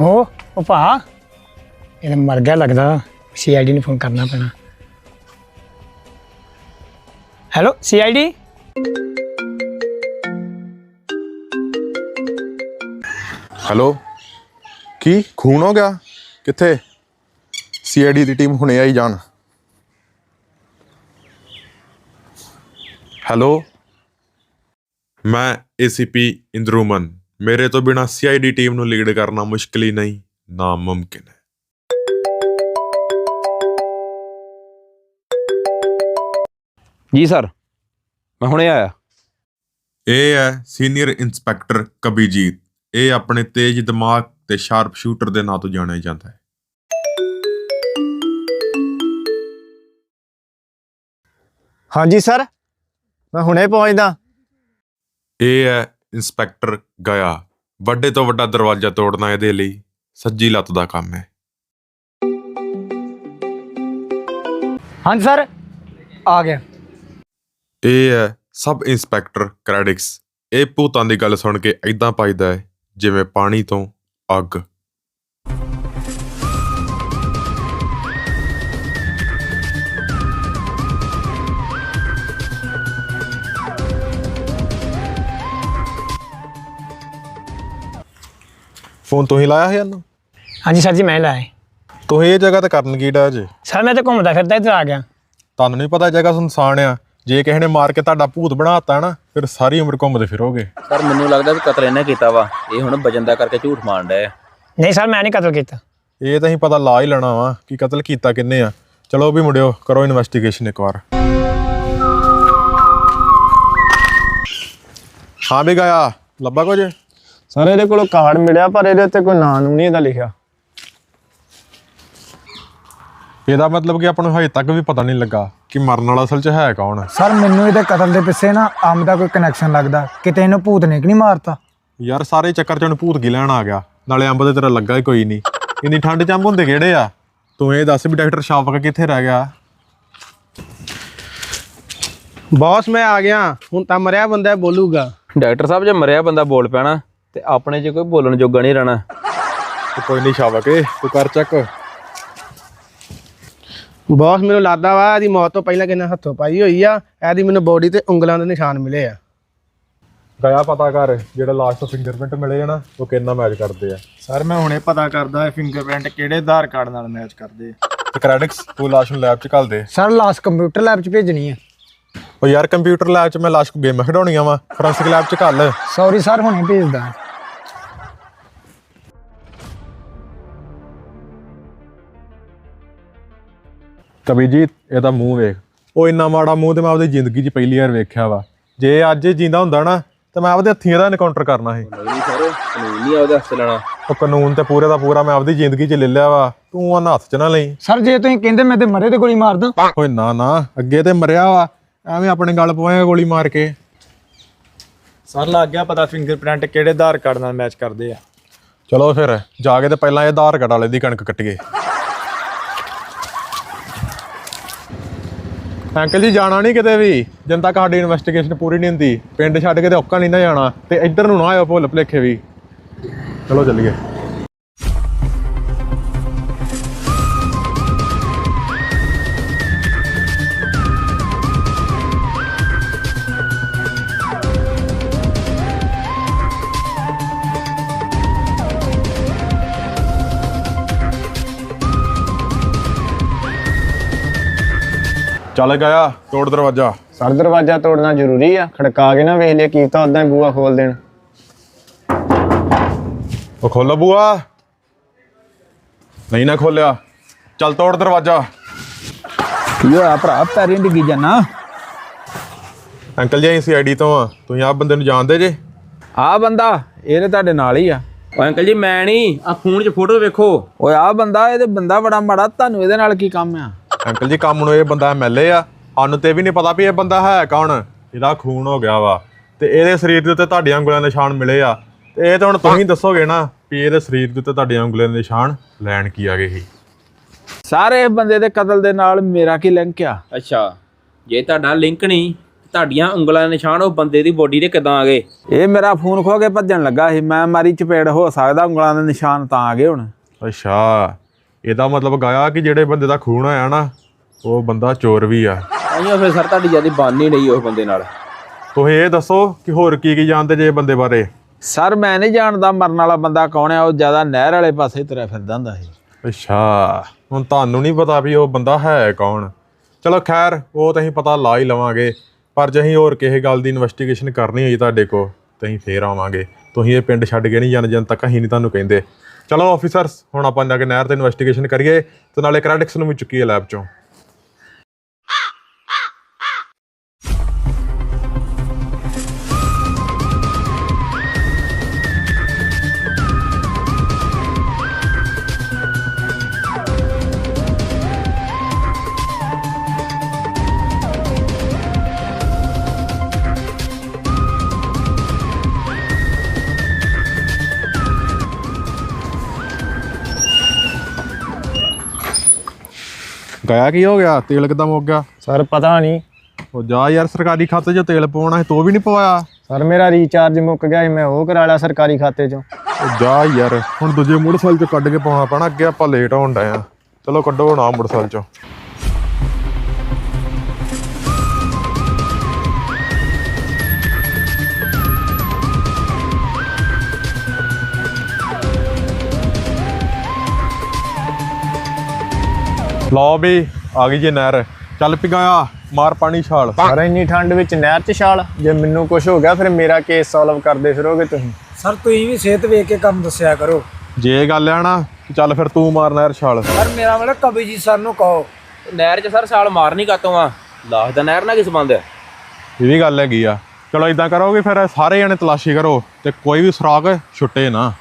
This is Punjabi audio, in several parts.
ਉਹ ਉਹ ਭਾ ਇਹ ਮਰ ਗਿਆ ਲੱਗਦਾ। ਸੀਆਈਡੀ ਨੂੰ ਫੋਨ ਕਰਨਾ ਪੈਣਾ। ਹੈਲੋ ਸੀਆਈਡੀ ਹੈਲੋ ਕੀ ਖੂਨ ਹੋ ਗਿਆ? ਕਿੱਥੇ? ਸੀਆਈਡੀ ਦੀ ਟੀਮ ਹੁਣੇ ਆਈ ਜਾਣ। ਹੈਲੋ ਮੈਂ ਏਸੀਪੀ ਇੰਦਰੂਮਨ। ਮੇਰੇ ਤੋਂ ਬਿਨਾ ਸੀਆਈਡੀ ਟੀਮ ਨੂੰ ਲੀਡ ਕਰਨਾ ਮੁਸ਼ਕਿਲ ਹੀ ਨਹੀਂ ਨਾਮੁਮਕਿਨ ਹੈ। ਜੀ ਸਰ ਮੈਂ ਹੁਣੇ ਆਇਆ। ਇਹ ਹੈ ਸੀਨੀਅਰ ਇੰਸਪੈਕਟਰ ਕਬੀਜੀਤ ਇਹ ਆਪਣੇ ਤੇਜ਼ ਦਿਮਾਗ ਤੇ ਸ਼ਾਰਪ ਸ਼ੂਟਰ ਦੇ ਨਾਂ ਤੋਂ ਜਾਣਿਆ ਜਾਂਦਾ ਹੈ। ਹਾਂਜੀ ਸਰ ਮੈਂ ਹੁਣੇ ਪਹੁੰਚਦਾ। ਇਹ ਹੈ ਇੰਸਪੈਕਟਰ ਗਿਆ। ਵੱਡੇ ਤੋਂ ਵੱਡਾ ਦਰਵਾਜ਼ਾ ਤੋੜਨਾ ਇਹਦੇ ਲਈ ਸੱਜੀ ਲੱਤ ਦਾ ਕੰਮ ਹੈ। ਹਾਂਜੀ ਸਰ ਆ ਗਿਆ। ਇਹ ਹੈ ਸਬ ਇੰਸਪੈਕਟਰ ਕ੍ਰੈਡਿਕਸ। ਇਹ ਭੂਤਾਂ ਦੀ ਗੱਲ ਸੁਣ ਕੇ ਐਦਾਂ ਪਾਈਦਾ ਹੈ ਜਿਵੇਂ ਪਾਣੀ ਤੋਂ ਅੱਗ। ਫੋਨ ਤੁਸੀਂ ਲਾਇਆ ਹੈ ਇਹਨੂੰ? ਹਾਂਜੀ ਸਰ ਜੀ ਮੈਂ ਲਾਇਆ ਤੁਸੀਂ ਇਹ ਜਗ੍ਹਾ ਤੇ ਕਰਨ ਕੀ ਡਾ ਜੇ? ਸਰ ਮੈਂ ਤਾਂ ਘੁੰਮਦਾ ਫਿਰਦਾ ਇੱਧਰ ਆ ਗਿਆ। ਤੁਹਾਨੂੰ ਨਹੀਂ ਪਤਾ ਇਹ ਜਗ੍ਹਾ ਸੁਨਸਾਨ ਆ। ਜੇ ਕਿਸੇ ਨੇ ਮਾਰ ਕੇ ਤੁਹਾਡਾ ਭੂਤ ਬਣਾਤਾ ਨਾ ਫਿਰ ਸਾਰੀ ਉਮਰ ਘੁੰਮਦੇ ਫਿਰੋਗੇ। ਸਰ ਮੈਨੂੰ ਲੱਗਦਾ ਵੀ ਕਤਲ ਇਹਨੇ ਕੀਤਾ ਵਾ। ਇਹ ਹੁਣ ਬਜੰਦਾ ਕਰਕੇ ਝੂਠ ਮਾਰਨ ਡਿਆ ਹੈ ਨਹੀਂ ਸਰ ਮੈਂ ਨਹੀਂ ਕਤਲ ਕੀਤਾ। ਇਹ ਤਾਂ ਹੀ ਪਤਾ ਲਾ ਹੀ ਲੈਣਾ ਵਾ ਕਿ ਕਤਲ ਕੀਤਾ ਕਿੰਨੇ ਆ। ਚਲੋ ਵੀ ਮੁੰਡਿਓ ਕਰੋ ਇਨਵੈਸਟੀਗੇਸ਼ਨ ਇੱਕ ਵਾਰ। ਹਾਂ ਵੀ ਗਿਆ। ਲੱਭਾ ਕੁਝ? ਸਰ ਇਹਦੇ ਕੋਲੋਂ ਕਾਰਡ ਮਿਲਿਆ ਪਰ ਇਹਦੇ ਉੱਤੇ ਕੋਈ ਨਾਂ ਨੂੰ ਨਹੀਂ ਇਹਦਾ ਲਿਖਿਆ। ਇਹਦਾ ਮਤਲਬ ਕਿ ਆਪਾਂ ਨੂੰ ਹਜੇ ਤੱਕ ਵੀ ਪਤਾ ਨਹੀਂ ਲੱਗਾ ਕਿ ਮਰਨ ਵਾਲਾ ਅਸਲ 'ਚ ਹੈ ਕੌਣ। ਸਰ ਮੈਨੂੰ ਇਹਦੇ ਕਤਲ ਦੇ ਪਿੱਛੇ ਨਾ ਅੰਬ ਦਾ ਕੋਈ ਕਨੈਕਸ਼ਨ ਲੱਗਦਾ। ਕਿਤੇ ਇਹਨੂੰ ਭੂਤ ਨੇ ਕਿ ਨਹੀਂ ਮਾਰਤਾ? ਯਾਰ ਸਾਰੇ ਚੱਕਰ 'ਚ ਉਹਨੂੰ ਭੂਤ ਕੀ ਲੈਣ ਆ ਗਿਆ। ਨਾਲੇ ਅੰਬ ਦੇ ਤੇਰਾ ਲੱਗਾ ਹੀ ਕੋਈ ਨਹੀਂ। ਇੰਨੀ ਠੰਡ 'ਚ ਅੰਬ ਹੁੰਦੇ ਕਿਹੜੇ ਆ? ਤੂੰ ਇਹ ਦੱਸ ਵੀ ਡਾਕਟਰ ਸ਼ਾਫਕ ਕਿੱਥੇ ਰਹਿ ਗਿਆ? ਬੌਸ ਮੈਂ ਆ ਗਿਆ। ਹੁਣ ਤਾਂ ਮਰਿਆ ਬੰਦਾ ਬੋਲੂਗਾ। ਡਾਕਟਰ ਸਾਹਿਬ ਜੇ ਮਰਿਆ ਬੰਦਾ ਬੋਲ ਪੈਣਾ ਤੇ ਆਪਣੇ 'ਚ ਕੋਈ ਬੋਲਣ ਜੋਗਾ ਨਹੀਂ ਰਹਿਣਾ। ਤੇ ਕੋਈ ਨਹੀਂ ਸ਼ਾਫਕ ਏ ਤੂੰ ਕਰ ਚੱਕ ਬੌਸ ਮੈਨੂੰ ਲੱਗਦਾ ਵਾ ਇਹਦੀ ਮੌਤ ਤੋਂ ਪਹਿਲਾਂ ਕਿੰਨਾ ਹੱਥੋਂ ਪਾਈ ਹੋਈ ਆ। ਇਹਦੀ ਮੈਨੂੰ ਬੋਡੀ ਤੇ ਉਂਗਲਾਂ ਦੇ ਨਿਸ਼ਾਨ ਮਿਲੇ ਆ। ਗਿਆ ਪਤਾ ਕਰ ਜਿਹੜਾ ਲਾਸਟ ਫਿੰਗਰਪ੍ਰਿੰਟ ਮਿਲੇ ਆ ਨਾ ਉਹ ਕਿੰਨਾ ਮੈਚ ਕਰਦੇ ਆ। ਸਰ ਮੈਂ ਹੁਣੇ ਪਤਾ ਕਰਦਾ ਫਿੰਗਰਪ੍ਰਿੰਟ ਕਿਹੜੇ ਆਧਾਰ ਕਾਰਡ ਨਾਲ ਮੈਚ ਕਰਦੇ ਆ। ਤੇ ਕ੍ਰੈਡਿਕਸ ਤੂੰ ਲਾਸ਼ ਨੂੰ ਲੈਬ 'ਚ ਘੱਲ ਦੇ। ਸਰ ਲਾਸ ਕੰਪਿਊਟਰ ਲੈਬ 'ਚ ਭੇਜਣੀ ਹੈ ਉਹ ਯਾਰ ਕੰਪਿਊਟਰ ਲੈਬ 'ਚ ਮੈਂ ਲਾਸ਼ ਕੋ ਗੇਮਾਂ ਖਿਡਾਉਣੀਆਂ ਵਾ ਫੋਰੈਂਸਿਕ ਲੈਬ 'ਚ ਘੱਲ। ਸੌਰੀ ਸਰ ਹੁਣੇ ਭੇਜਦਾ। ਕਬੀਜੀਤ ਇਹਦਾ ਮੂੰਹ ਵੇਖ। ਉਹ ਇੰਨਾ ਮਾੜਾ ਮੂੰਹ ਤੇ ਮੈਂ ਆਪਦੀ ਜ਼ਿੰਦਗੀ 'ਚ ਪਹਿਲੀ ਵਾਰ ਵੇਖਿਆ ਵਾ। ਜੇ ਅੱਜ ਇਹ ਜਿੰਦਾ ਹੁੰਦਾ ਨਾ ਤੇ ਮੈਂ ਆਪਦੇ ਹੱਥੀਂ ਇਹਦਾ ਐਨਕਾਊਂਟਰ ਕਰਨਾ ਸੀ। ਨਹੀਂ ਸਰ ਕਾਨੂੰਨ ਨਹੀਂ ਆ ਉਹਦੇ ਹੱਥ ਲੈਣਾ। ਉਹ ਕਾਨੂੰਨ ਤੇ ਪੂਰੇ ਦਾ ਪੂਰਾ ਮੈਂ ਆਪਦੀ ਜ਼ਿੰਦਗੀ 'ਚ ਲੈ ਲਿਆ ਵਾ ਤੂੰ ਉਹਨਾਂ ਹੱਥ 'ਚ ਨਾ ਲਈ। ਸਰ ਜੇ ਤੁਸੀਂ ਕਹਿੰਦੇ ਮੈਂ ਤੇ ਮਰੇ ਤੇ ਗੋਲੀ ਮਾਰ ਦਾਂ। ਓਏ ਨਾ ਨਾ ਅੱਗੇ ਤੇ ਮਰਿਆ ਵਾ। ਐਵੇਂ ਆਪਣੇ ਗਲ ਪਵਾਏਗਾ ਗੋਲੀ ਮਾਰ ਕੇ। ਸਰ ਲੱਗ ਗਿਆ ਪਤਾ ਫਿੰਗਰਪ੍ਰਿੰਟ ਕਿਹੜੇ ਆਧਾਰ ਕਾਰਡ ਨਾਲ ਮੈਚ ਕਰਦੇ ਆ। ਚਲੋ ਫਿਰ ਜਾ ਕੇ ਤੇ ਪਹਿਲਾਂ ਇਹ ਆਧਾਰ ਕਾਰਡ ਵਾਲੇ ਦੀ ਕਣਕ ਕੱਟੀਏ। ਅੰਕਲ ਜੀ ਜਾਣਾ ਨਹੀਂ ਕਿਤੇ ਵੀ? ਜਿੰਨ ਤੱਕ ਸਾਡੀ ਇਨਵੈਸਟੀਗੇਸ਼ਨ ਪੂਰੀ ਨਹੀਂ ਹੁੰਦੀ ਪਿੰਡ ਛੱਡ ਕੇ ਤੇ ਔਕਾ ਨਹੀਂ ਨਾ ਜਾਣਾ ਤੇ ਇੱਧਰ ਨੂੰ ਨਾ ਆਇਓ ਭੁੱਲ ਭੁਲੇਖੇ ਵੀ। ਚਲੋ ਚੱਲੀਏ। ਚੱਲ ਗਿਆ ਤੋੜ ਦਰਵਾਜ਼ਾ। ਸਰ ਦਰਵਾਜ਼ਾ ਤੋੜਨਾ ਜ਼ਰੂਰੀ ਆ। ਖੜਕਾ ਕੇ ਨਾ ਵੇਖ ਲਿਆ ਕੀ ਤਾਂ ਉਦਾਂ ਹੀ ਬੂਆ ਖੋਲ ਦੇਣ। ਉਹ ਖੋਲੋ ਬੂਆ ਨਹੀਂ ਨਾ ਖੋਲਿਆ। ਚੱਲ ਤੋੜ ਦਰਵਾਜ਼ਾ। ਕੀ ਹੋਇਆ ਭਰਾ? ਪੈਰੀਂ ਡਿੱਗੀ ਜਾਣਾ ਅੰਕਲ ਜੀ ਅਸੀਂ ਸੀਆਈਡੀ ਤੋਂ ਆ। ਤੁਸੀਂ ਆਪ ਬੰਦੇ ਨੂੰ ਜਾਣਦੇ ਜੇ? ਆ ਬੰਦਾ ਇਹ ਤੇ ਤੁਹਾਡੇ ਨਾਲ ਹੀ ਆ। ਓਏ ਅੰਕਲ ਜੀ ਮੈਂ ਨਹੀਂ। ਆ ਫੋਨ 'ਚ ਫੋਟੋ ਵੇਖੋ। ਓਏ ਆ ਬੰਦਾ ਇਹ ਤੇ ਬੰਦਾ ਬੜਾ ਮਾੜਾ। ਤੁਹਾਨੂੰ ਇਹਦੇ ਨਾਲ ਕੀ ਕੰਮ ਆ? ਅੰਕਲ ਜੀ ਕੰਮ ਨੂੰ ਇਹ ਬੰਦਾ ਐਮਐਲਏ ਆ। ਸਾਨੂੰ ਤੇ ਵੀ ਨਹੀਂ ਪਤਾ ਵੀ ਇਹ ਬੰਦਾ ਹੈ ਕੌਣ। ਇਹਦਾ ਖੂਨ ਹੋ ਗਿਆ ਵਾ। ਤੇ ਇਹਦੇ ਸਰੀਰ ਦੇ ਉੱਤੇ ਤੁਹਾਡੀਆਂ ਉਂਗਲਾਂ ਦੇ ਨਿਸ਼ਾਨ ਮਿਲੇ ਆ। ਤੇ ਇਹ ਤਾਂ ਹੁਣ ਤੁਸੀਂ ਦੱਸੋਗੇ ਨਾ ਵੀ ਇਹਦੇ ਸਰੀਰ ਦੇ ਉੱਤੇ ਤੁਹਾਡੀਆਂ ਉਂਗਲਾਂ ਦੇ ਨਿਸ਼ਾਨ ਲੈਣ ਕੀ ਆ ਗਏ ਸੀ। ਸਾਰੇ ਬੰਦੇ ਦੇ ਕਤਲ ਦੇ ਨਾਲ ਮੇਰਾ ਕੀ ਲਿੰਕ ਆ? ਅੱਛਾ ਜੇ ਤੁਹਾਡਾ ਲਿੰਕ ਨਹੀਂ ਤੁਹਾਡੀਆਂ ਉਂਗਲਾਂ ਦੇ ਨਿਸ਼ਾਨ ਉਹ ਬੰਦੇ ਦੀ ਬੋਡੀ ਤੇ ਕਿਦਾਂ ਆ ਗਏ? ਇਹ ਮੇਰਾ ਫੋਨ ਖੋ ਕੇ ਭੱਜਣ ਲੱਗਾ ਸੀ। ਮੈਂ ਮਾਰੀ ਚਪੇੜ ਹੋ ਸਕਦਾ ਉਂਗਲਾਂ ਦੇ ਨਿਸ਼ਾਨ ਤਾਂ ਆ ਗਏ ਹੁਣ। ਅੱਛਾ। ਇਹਦਾ ਮਤਲਬ ਗਾਇਆ ਕਿ ਜਿਹੜੇ ਬੰਦੇ ਦਾ ਖੂਨ ਆਇਆ ਨਾ ਉਹ ਬੰਦਾ ਚੋਰ ਵੀ ਆ। ਆਈਓ ਫਿਰ ਸਰ ਤੁਹਾਡੀ ਜਿਆਦੀ ਬਣ ਨਹੀਂ ਉਸ ਬੰਦੇ ਨਾਲ। ਤੁਸੀਂ ਇਹ ਦੱਸੋ ਕਿ ਹੋਰ ਕੀ ਕੀ ਜਾਣਦੇ ਜੇ ਬੰਦੇ ਬਾਰੇ? ਸਰ ਮੈਂ ਨਹੀਂ ਜਾਣਦਾ ਮਰਨ ਵਾਲਾ ਬੰਦਾ ਕੌਣ ਹੈ ਉਹ ਜ਼ਿਆਦਾ ਨਹਿਰ ਵਾਲੇ ਪਾਸੇ ਤੁਰਿਆ ਫਿਰਦਾ ਹੁੰਦਾ ਸੀ। ਅੱਛਾ ਹੁਣ ਤੁਹਾਨੂੰ ਨਹੀਂ ਪਤਾ ਵੀ ਉਹ ਬੰਦਾ ਹੈ ਕੌਣ। ਚਲੋ ਖੈਰ ਉਹ ਤਾਂ ਅਸੀਂ ਪਤਾ ਲਾ ਹੀ ਲਵਾਂਗੇ ਪਰ ਜੇ ਅਸੀਂ ਹੋਰ ਕਿਸੇ ਗੱਲ ਦੀ ਇਨਵੈਸਟੀਗੇਸ਼ਨ ਕਰਨੀ ਹੋਈ ਤੁਹਾਡੇ ਕੋ ਤਾਂ ਅਸੀਂ ਫੇਰ ਆਵਾਂਗੇ। ਤੁਸੀਂ ਇਹ ਪਿੰਡ ਛੱਡ ਕੇ ਨਹੀਂ ਜਾਣ ਜਨ ਤੱਕ ਅਸੀਂ ਨਹੀਂ ਤੁਹਾਨੂੰ ਕਹਿੰਦੇ। ਚਲੋ ਆਫੀਸਰਸ ਹੁਣ ਆਪਾਂ ਜਾ ਕੇ ਨਹਿਰ ਤੇ ਇਨਵੈਸਟੀਗੇਸ਼ਨ ਕਰੀਏ ਤੇ ਨਾਲੇ ਕ੍ਰੈਡਿਕਸ ਨੂੰ ਵੀ ਚੁੱਕੀਏ ਲੈਬ ਚੋਂ। ਗਿਆ ਕੀ ਹੋ ਗਿਆ? ਤੇਲ ਕਿਦਾਂ ਮੁੱਕ ਗਿਆ? ਸਰ ਪਤਾ ਨਹੀਂ। ਉਹ ਜਾ ਯਾਰ ਸਰਕਾਰੀ ਖਾਤੇ 'ਚ ਤੇਲ ਪਵਾਉਣਾ ਸੀ ਤੂੰ ਵੀ ਨਹੀਂ ਪਵਾਇਆ? ਸਰ ਮੇਰਾ ਰੀਚਾਰਜ ਮੁੱਕ ਗਿਆ ਸੀ ਮੈਂ ਉਹ ਕਰਾ ਲਿਆ ਸਰਕਾਰੀ ਖਾਤੇ ਚੋਂ। ਉਹ ਜਾ ਯਾਰ ਹੁਣ ਦੂਜੇ ਮੋਟਰਸਾਈਕਲ 'ਚ ਕੱਢ ਕੇ ਪਾਉਣਾ ਪੈਣਾ ਅੱਗੇ ਆਪਾਂ ਲੇਟ ਹੋਣ ਡਏ ਆ। ਚਲੋ ਕੱਢੋ ਆ ਮੋਟਰਸਾਈਕਲ 'ਚੋਂ। ਲਓ ਵੀ ਆ ਗਈ ਜੇ ਨਹਿਰ। ਚੱਲ ਪਿਗਾਇਆ ਮਾਰ ਪਾਣੀ ਛਾਲ। ਸਰ ਇੰਨੀ ਠੰਡ ਵਿੱਚ ਨਹਿਰ 'ਚ ਛਾਲ? ਜੇ ਮੈਨੂੰ ਕੁਝ ਹੋ ਗਿਆ ਫਿਰ ਮੇਰਾ ਕੇਸ ਸੋਲਵ ਕਰਦੇ ਫਿਰੋਗੇ ਤੁਸੀਂ। ਸਰ ਤੁਸੀਂ ਵੀ ਸਿਹਤ ਵੇਖ ਕੇ ਕੰਮ ਦੱਸਿਆ ਕਰੋ। ਜੇ ਗੱਲ ਆ ਨਾ ਚੱਲ ਫਿਰ ਤੂੰ ਮਾਰ ਨਹਿਰ ਛਾਲ। ਸਰ ਮੇਰਾ ਮਤਲਬ ਕਵੀ ਜੀ ਸਰ ਨੂੰ ਕਹੋ। ਨਹਿਰ 'ਚ ਸਰ ਛਾਲ ਮਾਰਨੀ ਕਾਤੋਂ ਆ? ਲਾਸ਼ ਦਾ ਨਹਿਰ ਨਾਲ ਕੀ ਸੰਬੰਧ ਹੈ? ਇਹ ਵੀ ਗੱਲ ਹੈਗੀ ਆ। ਚਲੋ ਇਦਾਂ ਕਰੋਗੇ ਫਿਰ ਸਾਰੇ ਜਣੇ ਤਲਾਸ਼ੀ ਕਰੋ ਤੇ ਕੋਈ ਵੀ ਸੁਰਾਗ ਛੁੱਟੇ ਨਾ।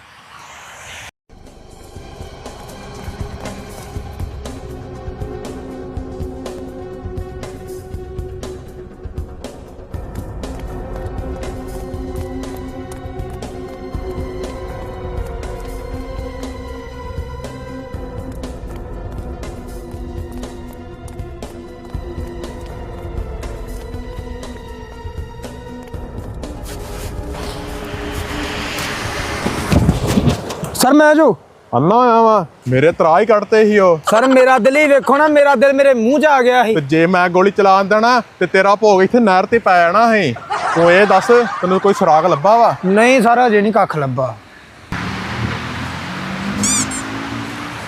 ਸਰ ਮੈਂ ਜੋ ਅੰਨਾ ਆਇਆ ਵਾ। ਮੇਰੇ ਤਰਾ ਹੀ ਕੱਢਤੇ ਸੀ ਉਹ। ਸਰ ਮੇਰਾ ਦਿਲ ਹੀ ਵੇਖੋ ਨਾ ਮੇਰਾ ਦਿਲ ਮੇਰੇ ਮੂੰਹ 'ਚ ਆ ਗਿਆ ਸੀ। ਤੇ ਜੇ ਮੈਂ ਗੋਲੀ ਚਲਾਣ ਦੇਣਾ ਤੇ ਤੇਰਾ ਭੋਗ ਇੱਥੇ ਨਹਿਰ ਤੇ ਪੈ ਜਾਣਾ ਸੀ। ਤੂੰ ਇਹ ਦੱਸ ਤੈਨੂੰ ਕੋਈ ਸੁਰਾਗ ਲੱਭਾ ਵਾ? ਨਹੀਂ ਸਰ ਅਜੇ ਨਹੀਂ ਕੱਖ ਲੱਭਾ।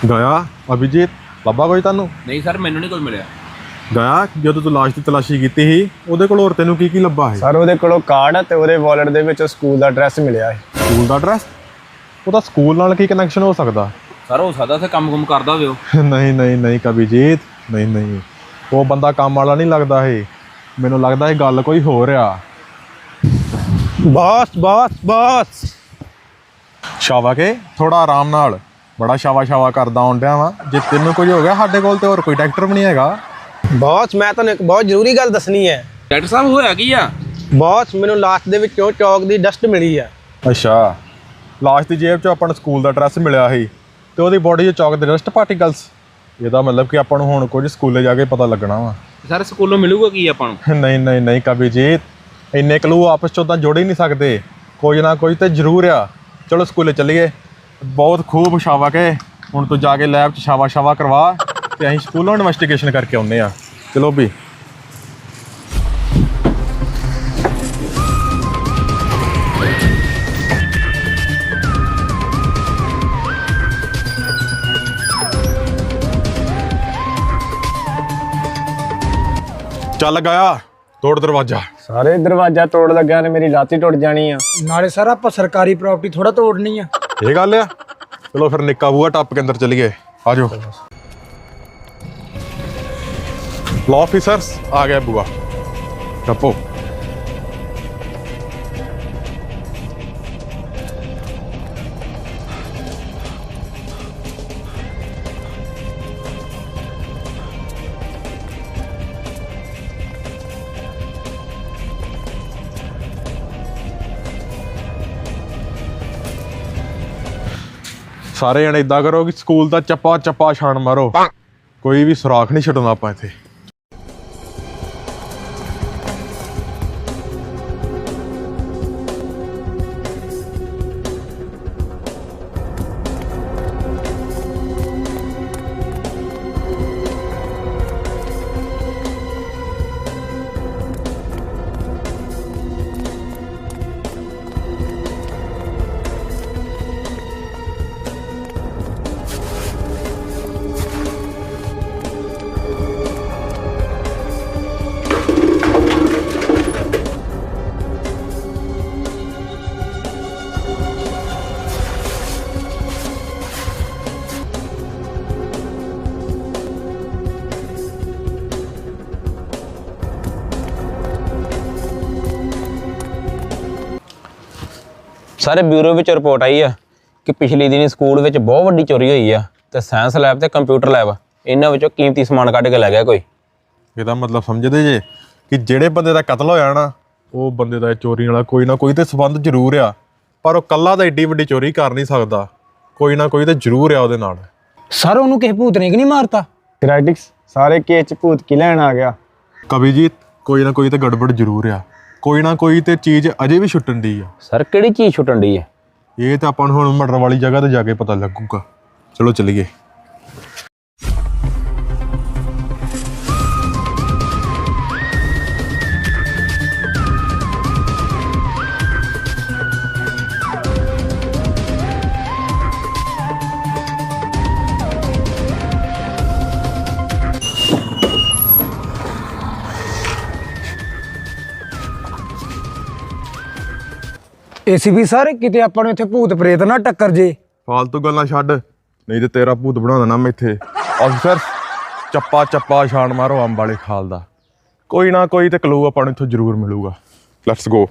ਗਿਆ ਅਭਿਜੀਤ ਲੱਭਾ ਕੋਈ ਤੁਹਾਨੂੰ? ਨਹੀਂ ਸਰ ਮੈਨੂੰ ਨਹੀਂ ਕੁਝ ਮਿਲਿਆ। ਗਿਆ ਜਦੋਂ ਤੂੰ ਲਾਸ਼ ਦੀ ਤਲਾਸ਼ੀ ਕੀਤੀ ਸੀ ਉਹਦੇ ਕੋਲ ਹੋਰ ਤੈਨੂੰ ਕੀ ਕੀ ਲੱਭਾ ਸੀ? ਸਰ ਉਹਦੇ ਕੋਲੋਂ ਕਾਰਡ ਤੇ ਉਹਦੇ ਵਾਲਟ ਦੇ ਵਿੱਚ ਸਕੂਲ ਦਾ ਐਡਰੈਸ ਮਿਲਿਆ ਹੈ ਸਕੂਲ ਦਾ ਐਡਰੈਸ ਉਹਦਾ ਸਕੂਲ ਨਾਲ ਕੀ ਕਨੈਕਸ਼ਨ ਹੋ ਸਕਦਾ? ਸਰ ਹੋ ਸਕਦਾ ਉੱਥੇ ਕੰਮ ਕੁਮ ਕਰਦਾ ਹੋਵੇ ਉਹ। ਨਹੀਂ ਨਹੀਂ ਨਹੀਂ ਕਬੀਜੀਤ ਨਹੀਂ ਨਹੀਂ। ਉਹ ਬੰਦਾ ਕੰਮ ਵਾਲਾ ਨਹੀਂ ਲੱਗਦਾ ਇਹ। ਮੈਨੂੰ ਲੱਗਦਾ ਇਹ ਗੱਲ ਕੋਈ ਹੋਰ ਆ। Boss boss boss. ਸ਼ਾਵਾ ਕੇ ਥੋੜਾ ਆਰਾਮ ਨਾਲ। ਬੜਾ ਸ਼ਾਵਾ ਸ਼ਾਵਾ ਕਰਦਾ ਆਉਂਦਿਆ ਵਾ। ਜੇ ਤੈਨੂੰ ਕੁਝ ਹੋ ਗਿਆ ਸਾਡੇ ਕੋਲ ਤੇ ਹੋਰ ਕੋਈ ਡਾਕਟਰ ਵੀ ਨਹੀਂ ਹੈਗਾ। ਬੌਸ ਮੈਂ ਤੁਹਾਨੂੰ ਇੱਕ ਬਹੁਤ ਜ਼ਰੂਰੀ ਗੱਲ ਦੱਸਣੀ ਹੈ। ਡਾਕਟਰ ਸਾਹਿਬ ਹੋਇਆ ਕੀ ਆ? ਬੌਸ ਮੈਨੂੰ ਲਾਸਟ ਦੇ ਵਿੱਚੋਂ ਚੌਕ ਦੀ ਡਸਟ ਮਿਲੀ ਆ। ਅੱਛਾ। ਲਾਸ਼ ਦੀ ਜੇਬ 'ਚ ਆਪਾਂ ਨੂੰ ਸਕੂਲ ਦਾ ਐਡਰੈਸ ਮਿਲਿਆ ਸੀ ਤੇ ਉਹਦੀ ਬੋਡੀ 'ਚ ਚੌਕ ਦੇ ਡਸਟ ਪਾਰਟੀਕਲਸ ਇਹਦਾ ਮਤਲਬ ਕਿ ਆਪਾਂ ਨੂੰ ਹੁਣ ਕੁਝ ਸਕੂਲੇ ਜਾ ਕੇ ਪਤਾ ਲੱਗਣਾ ਵਾ। ਸਰ ਸਕੂਲੋਂ ਮਿਲੂਗਾ ਕੀ ਆਪਾਂ ਨੂੰ? ਨਹੀਂ ਨਹੀਂ ਨਹੀਂ ਕਬੀਜੀਤ ਇੰਨੇ ਕਲੂ ਆਪਸ 'ਚੋਂ ਤਾਂ ਜੋੜ ਹੀ ਨਹੀਂ ਸਕਦੇ। ਕੁਝ ਨਾ ਕੁਝ ਤੇ ਜ਼ਰੂਰ ਆ। ਚਲੋ ਸਕੂਲੇ ਚੱਲੀਏ। ਬਹੁਤ ਖੂਬ ਸ਼ਾਵਾ ਕੇ ਹੁਣ ਤੂੰ ਜਾ ਕੇ ਲੈਬ 'ਚ ਸ਼ਾਵਾ ਸ਼ਾਵਾ ਕਰਵਾ ਤੇ ਅਸੀਂ ਸਕੂਲੋਂ ਇਨਵੈਸਟੀਗੇਸ਼ਨ ਕਰਕੇ ਆਉਨੇ ਆ ਚਲੋ ਵੀ। ਚੱਲ ਗਿਆ ਤੋੜ ਦਰਵਾਜ਼ਾ। ਸਾਰੇ ਦਰਵਾਜ਼ਾ ਤੋੜ ਲੱਗਿਆ ਨੇ ਮੇਰੀ ਲਾਤੀ ਟੁੱਟ ਜਾਣੀ ਆ। ਨਾਲੇ ਸਰ ਆਪਾਂ ਸਰਕਾਰੀ ਪ੍ਰਾਪਰਟੀ ਥੋੜਾ ਤੋੜਨੀ ਆ। ਇਹ ਗੱਲ ਆ? ਚਲੋ ਫਿਰ ਨਿੱਕਾ ਬੂਆ ਟੱਪ ਕੇ ਅੰਦਰ ਚਲੀਏ। ਆ ਜਾਓ ਲਾਅ ਆਫੀਸਰਸ ਆ ਗਿਆ ਬੂਆ ਟੱਪੋ। ਸਾਰੇ ਜਣੇ ਇਦਾਂ ਕਰੋ ਕਿ ਸਕੂਲ ਦਾ ਚੱਪਾ ਚੱਪਾ ਛਾਣ ਮਾਰੋ। ਕੋਈ ਵੀ ਸੁਰਾਖ ਨਹੀਂ ਛੱਡਣਾ ਆਪਾਂ ਇੱਥੇ। ਸਾਰੇ ਬਿਊਰੋ ਵਿੱਚ ਰਿਪੋਰਟ ਆਈ ਆ ਕਿ ਪਿਛਲੇ ਦਿਨੀ ਸਕੂਲ ਵਿੱਚ ਬਹੁਤ ਵੱਡੀ ਚੋਰੀ ਹੋਈ ਆ ਤੇ ਸਾਇੰਸ ਲੈਬ ਤੇ ਕੰਪਿਊਟਰ ਲੈਬ ਇਹਨਾਂ ਵਿੱਚੋਂ ਕੀਮਤੀ ਸਮਾਨ ਕੱਢ ਕੇ ਲੈ ਗਿਆ ਕੋਈ। ਇਹਦਾ ਮਤਲਬ ਸਮਝਦੇ ਜੇ ਕਿ ਜਿਹੜੇ ਬੰਦੇ ਦਾ ਕਤਲ ਹੋਇਆ ਨਾ ਉਹ ਬੰਦੇ ਦਾ ਇਹ ਚੋਰੀ ਨਾਲ ਕੋਈ ਨਾ ਕੋਈ ਤੇ ਸਬੰਧ ਜ਼ਰੂਰ ਆ ਪਰ ਉਹ ਕੱਲਾ ਤਾਂ ਏਡੀ ਵੱਡੀ ਚੋਰੀ ਕਰ ਨਹੀਂ ਸਕਦਾ ਕੋਈ ਨਾ ਕੋਈ ਤੇ ਜ਼ਰੂਰ ਆ ਉਹਦੇ ਨਾਲ। ਸਰ ਉਹਨੂੰ ਕਿਸੇ ਭੂਤ ਨੇ ਕਿ ਨਹੀਂ ਮਾਰਤਾ? ਕ੍ਰੈਡਿਟਸ ਸਾਰੇ ਕੇਸ ਚ ਭੂਤ ਕੀ ਲੈਣ ਆ ਗਿਆ? ਕਵੀ ਜੀ ਕੋਈ ਨਾ ਕੋਈ ਤੇ ਗੜਬੜ ਜ਼ਰੂਰ ਆ। ਕੋਈ ਨਾ ਕੋਈ ਤੇ ਚੀਜ਼ ਅਜੇ ਵੀ ਛੁੱਟਣ ਦੀ ਆ। ਸਰ ਕਿਹੜੀ ਚੀਜ਼ ਛੁੱਟਣ ਦੀ ਹੈ ਇਹ ਤਾਂ ਆਪਾਂ ਨੂੰ ਹੁਣ ਮਟਰ ਵਾਲੀ ਜਗ੍ਹਾ ਤੇ ਜਾ ਕੇ ਪਤਾ ਲੱਗੂਗਾ। ਚਲੋ ਚੱਲੀਏ। ਏਸੀਪੀ ਸਰ, ਕਿਤੇ ਆਪਾਂ ਨੂੰ ਇੱਥੇ ਭੂਤ ਪ੍ਰੇਤ ਨਾ ਟੱਕਰ ਜੇ। ਫਾਲਤੂ ਗੱਲਾਂ ਛੱਡ, ਨਹੀਂ ਤੇ ਤੇਰਾ ਭੂਤ ਬਣਾ ਦੇਣਾ ਮੈਂ ਇੱਥੇ। ਅਫਸਰ, ਚੱਪਾ ਚੱਪਾ ਛਾਣ ਮਾਰੋ ਅੰਬ ਵਾਲੇ ਖਾਲ ਦਾ। ਕੋਈ ਨਾ ਕੋਈ ਤੇ ਕਲੂ ਆਪਾਂ ਨੂੰ ਇੱਥੋਂ ਜ਼ਰੂਰ ਮਿਲੂਗਾ। ਲੈਟਸ ਗੋ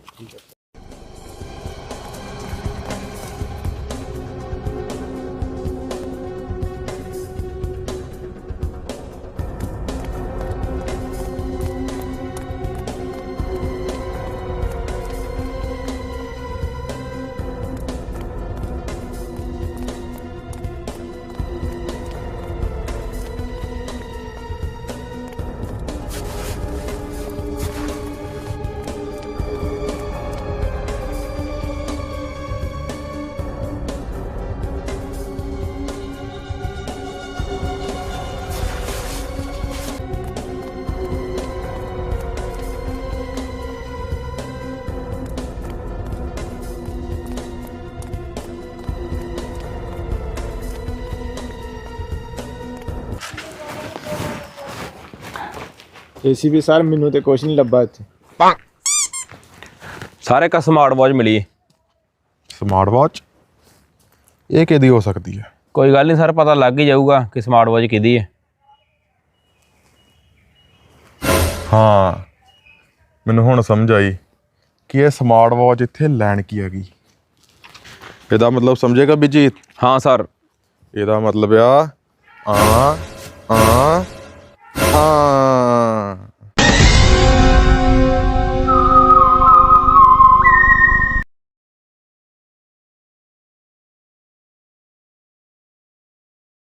ਏਸੀਪੀ ਸਰ ਮੈਨੂੰ ਤੇ ਕੁਛ ਨਹੀਂ ਲੱਭਾ ਇੱਥੇ। ਸਾਰੇ ਇੱਕ ਸਮਾਰਟ ਵਾਚ ਮਿਲੀ। ਹੈ ਸਮਾਰਟ ਵਾਚ ਇਹ ਕਿਹਦੀ ਹੋ ਸਕਦੀ ਹੈ? ਕੋਈ ਗੱਲ ਨਹੀਂ ਸਰ ਪਤਾ ਲੱਗ ਹੀ ਜਾਊਗਾ ਕਿ ਸਮਾਰਟ ਵਾਚ ਕਿਹਦੀ ਹੈ। ਹਾਂ। ਮੈਨੂੰ ਹੁਣ ਸਮਝ ਆਈ ਕਿ ਇਹ ਸਮਾਰਟ ਵਾਚ ਇੱਥੇ ਲੈਣ ਕੀ ਹੈਗੀ। ਇਹਦਾ ਮਤਲਬ ਸਮਝੇਗਾ ਬੀਜੀ? ਹਾਂ ਸਰ। ਇਹਦਾ ਮਤਲਬ ਆ ਆ ਆ 啊。